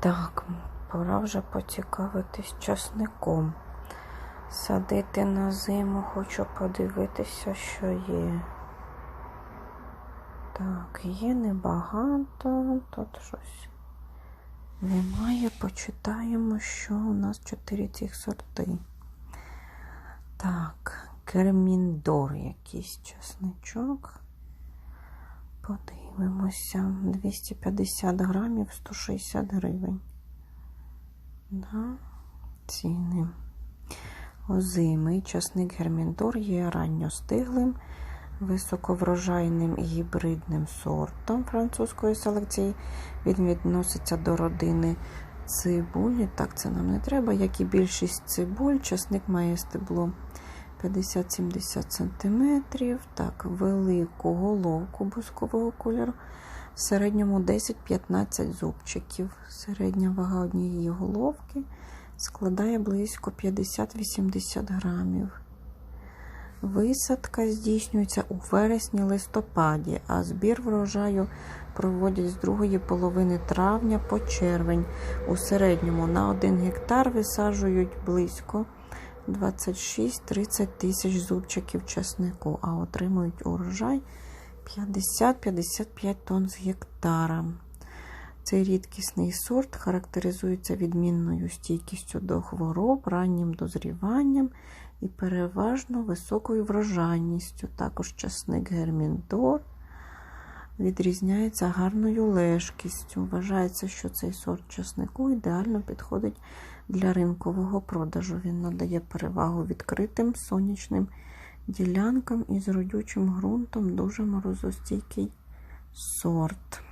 Так, пора вже поцікавитись часником. Садити на зиму, хочу подивитися, що є. Так, є небагато, тут щось немає. Почитаємо, що у нас чотири цих сорти. Так, керміндор якийсь часничок. Подивимося. 250 грамів 160 гривень. Да, ціни. Озимий часник герміндор є ранньостиглим, високоврожайним гібридним сортом французької селекції. Він відноситься до родини цибулі. Так, це нам не треба, як і більшість цибуль. Часник має стебло 50-70 см. Так, велику головку бускового кольору. В середньому 10-15 зубчиків. Середня вага однієї головки складає близько 50-80 грамів. Висадка здійснюється у вересні-листопаді, а збір врожаю проводять з другої половини травня по червень. У середньому на 1 гектар висаджують близько 26-30 тисяч зубчиків часнику, а отримують урожай 50-55 тонн з гектара. Цей рідкісний сорт характеризується відмінною стійкістю до хвороб, раннім дозріванням і переважно високою врожайністю. Також часник герміндор відрізняється гарною лежкістю. Вважається, що цей сорт часнику ідеально підходить для ринкового продажу. Він надає перевагу відкритим сонячним ділянкам із родючим ґрунтом, дуже морозостійкий сорт.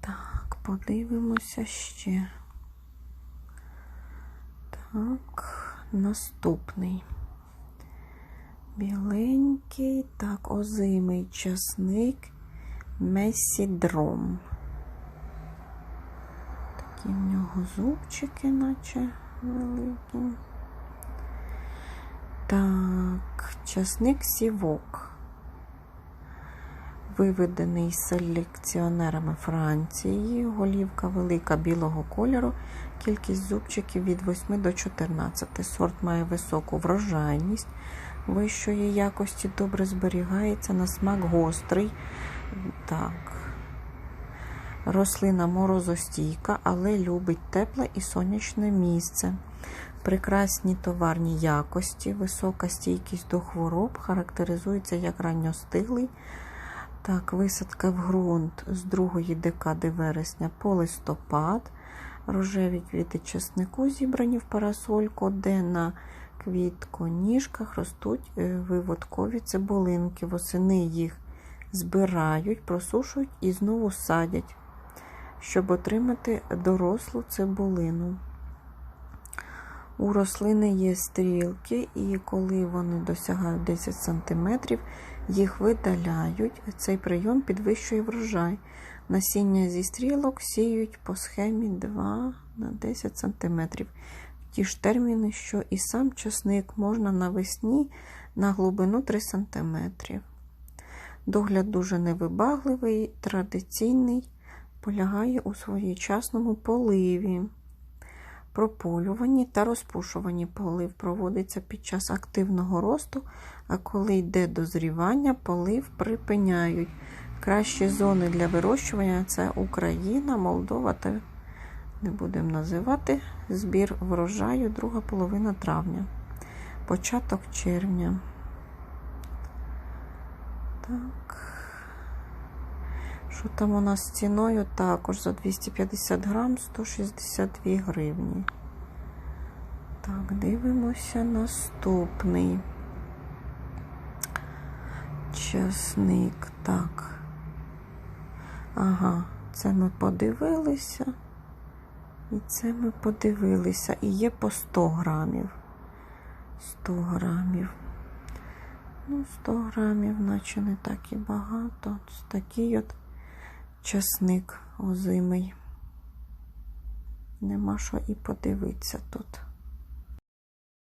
Так, подивимося ще. Так, наступний. Біленький, так, озимий часник, месідром. Такі в нього зубчики, наче великі. Так, часник сівок. Виведений селекціонерами Франції, голівка велика білого кольору, кількість зубчиків від 8 до 14. Сорт має високу врожайність, вищої якості добре зберігається, на смак гострий. Так. Рослина морозостійка, але любить тепле і сонячне місце. Прекрасні товарні якості, висока стійкість до хвороб, характеризується як ранньостиглий. Так, висадка в ґрунт з другої декади вересня по листопад. Рожеві квіти чеснику зібрані в парасольку, де на квітконіжках ростуть виводкові цибулинки. Восени їх збирають, просушують і знову садять, щоб отримати дорослу цибулину. У рослини є стрілки, і коли вони досягають 10 см, їх видаляють. Цей прийом підвищує врожай. Насіння зі стрілок сіють по схемі 2 на 10 см. Ті ж терміни, що і сам часник можна навесні на глибину 3 см. Догляд дуже невибагливий, традиційний, полягає у своєчасному поливі. Прополювані та розпушувані полив проводиться під час активного росту, а коли йде дозрівання, полив припиняють. Кращі зони для вирощування це Україна, Молдова та не будемо називати збір врожаю друга половина травня, початок червня. Так. Що там у нас з ціною? Також за 250 грам 162 гривні. Так, дивимося наступний часник. Так. Ага, це ми подивилися. І це ми подивилися. І є по 100 грамів. 100 грамів. Ну, 100 грамів, наче не так і багато. Ось такий от часник озимий. Нема що і подивитися тут.